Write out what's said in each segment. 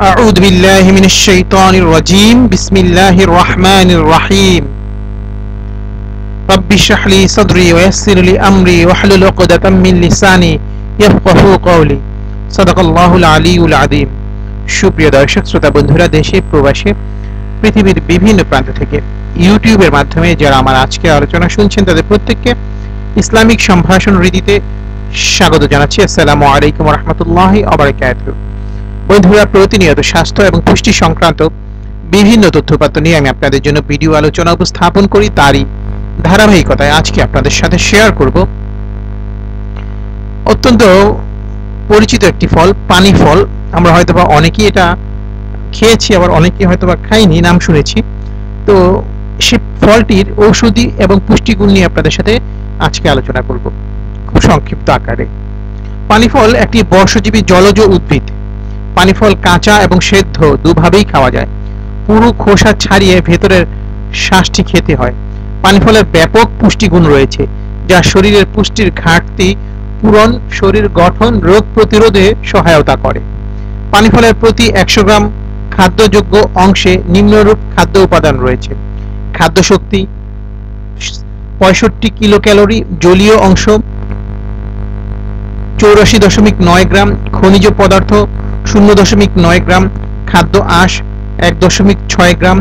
أعوذ بالله من الشيطان الرجيم بسم الله الرحمن الرحيم رب اشرح لي صدري ويسر لي أمري واحلل عقدة من لساني يفقه قولي صدق الله العلي العظيم সুপ্রিয় দর্শক শ্রোতা বন্ধুরা দেশে প্রবাসে পৃথিবীর বিভিন্ন প্রান্ত থেকে ইউটিউবের মাধ্যমে যারা আমার আজকে আলোচনা শুনছেন তাদের প্রত্যেককে ইসলামিক সম্ভাষণ রীতিতে স্বাগত জানাচ্ছি আসসালামু আলাইকুম রহমতুল্লাহ আবরাকাতুহু বন্ধুরা, প্রতিনিয়ত স্বাস্থ্য এবং পুষ্টি সংক্রান্ত বিভিন্ন তথ্যপাত্র নিয়ে আমি আপনাদের জন্য ভিডিও আলোচনা উপস্থাপন করি। তারই ধারাবাহিকতায় আজকে আপনাদের সাথে শেয়ার করব। অত্যন্ত পরিচিত একটি ফল, পানি ফল। আমরা হয়তোবা অনেকেই এটা খেয়েছি, আবার অনেকেই হয়তোবা খাইনি, নাম শুনেছি। তো সে ফলটির ঔষধি এবং পুষ্টিগুণ নিয়ে আপনাদের সাথে আজকে আলোচনা করব খুব সংক্ষিপ্ত আকারে। পানি ফল একটি বর্ষজীবী জলজ উদ্ভিদ। পানি ফল কাঁচা এবং সেদ্ধ দুভাবেই খাওয়া যায়। পুরো খোসা ছাড়িয়ে ভেতরের শ্বাসটি খেতে হয়। পানিফলের ব্যাপক পুষ্টিগুণ রয়েছে, যা শরীরের পুষ্টির ঘাটতি পূরণ, শরীর গঠন, রোগ প্রতিরোধে সহায়তা করে। পানিফলের প্রতি একশো গ্রাম খাদ্যযোগ্য অংশে নিম্নরূপ খাদ্য উপাদান রয়েছে। খাদ্য শক্তি পঁয়ষট্টি কিলো ক্যালোরি জলীয় অংশ, চৌরাশি দশমিক নয় গ্রাম খনিজ পদার্থ শূন্য দশমিক নয় গ্রাম খাদ্য আঁশ, এক দশমিক ছয় গ্রাম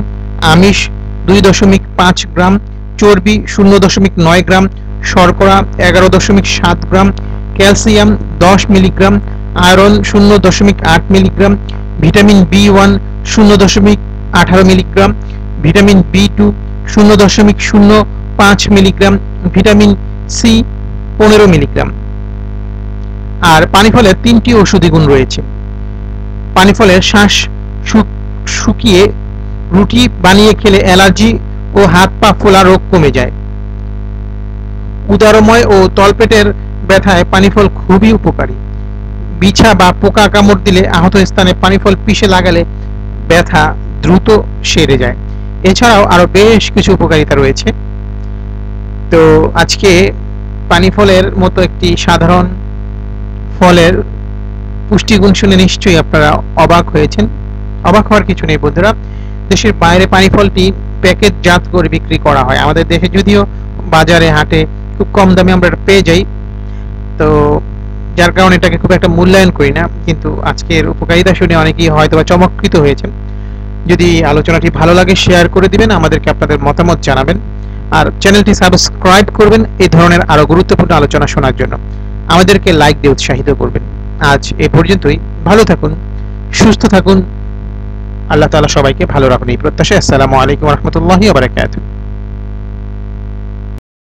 আমিষ, দুই দশমিক পাঁচ গ্রাম চর্বি শূন্য দশমিক নয় গ্রাম শর্করা, এগারো দশমিক সাত গ্রাম ক্যালসিয়াম দশ মিলিগ্রাম আয়রন শূন্য দশমিক আট মিলিগ্রাম ভিটামিন বি ওয়ান শূন্য দশমিক আঠারো মিলিগ্রাম ভিটামিন বি টু শূন্য দশমিক শূন্য পাঁচ মিলিগ্রাম ভিটামিন সি পনেরো মিলিগ্রাম। আর পানি ফলের তিনটি ঔষধি গুণ রয়েছে। পানি ফলের শ্বাস শুকিয়ে রুটি বানিয়ে খেলে অ্যালার্জি ও হাত পা ফোলা রোগ কমে যায়। উদারময় ও তলপেটের ব্যথায় পানিফল খুবই উপকারী। বিছা বা পোকা কামড় দিলে আহত স্থানে পানিফল পিষে লাগালে ব্যথা দ্রুত সেরে যায়। এছাড়াও আরও বেশ কিছু উপকারিতা রয়েছে। তো আজকে পানি ফলের মতো একটি সাধারণ ফলের পুষ্টিগুণ শুনে নিশ্চয়ই আপনারা অবাক হয়েছেন। অবাক হওয়ার কিছু নেই বন্ধুরা। দেশের বাইরে পানি ফলটি প্যাকেটজাত করে বিক্রি করা হয়। আমাদের দেশে যদিও বাজারে, হাটে খুব কম দামে আমরা পেয়ে যাই। তো যার কারণে এটাকে খুব একটা মূল্যায়ন করি না। কিন্তু আজকের উপকারিতা শুনে অনেকেই হয়তো বা চমৎকৃত হয়েছেন। যদি আলোচনাটি ভালো লাগে, শেয়ার করে দিবেন, আমাদেরকে আপনাদের মতামত জানাবেন। আর চ্যানেলটি সাবস্ক্রাইব করবেন এই ধরনের আরও গুরুত্বপূর্ণ আলোচনা শোনার জন্য। আমাদেরকে লাইক দিয়ে উৎসাহিত করবেন। আজ এ পর্যন্তই। ভালো থাকুন, সুস্থ থাকুন। আল্লাহ তালা সবাইকে ভালো রাখুন। এই প্রত্যাশা আসসালামু আলাইকুম রহমতুল্লাহ বারাকাতুহ।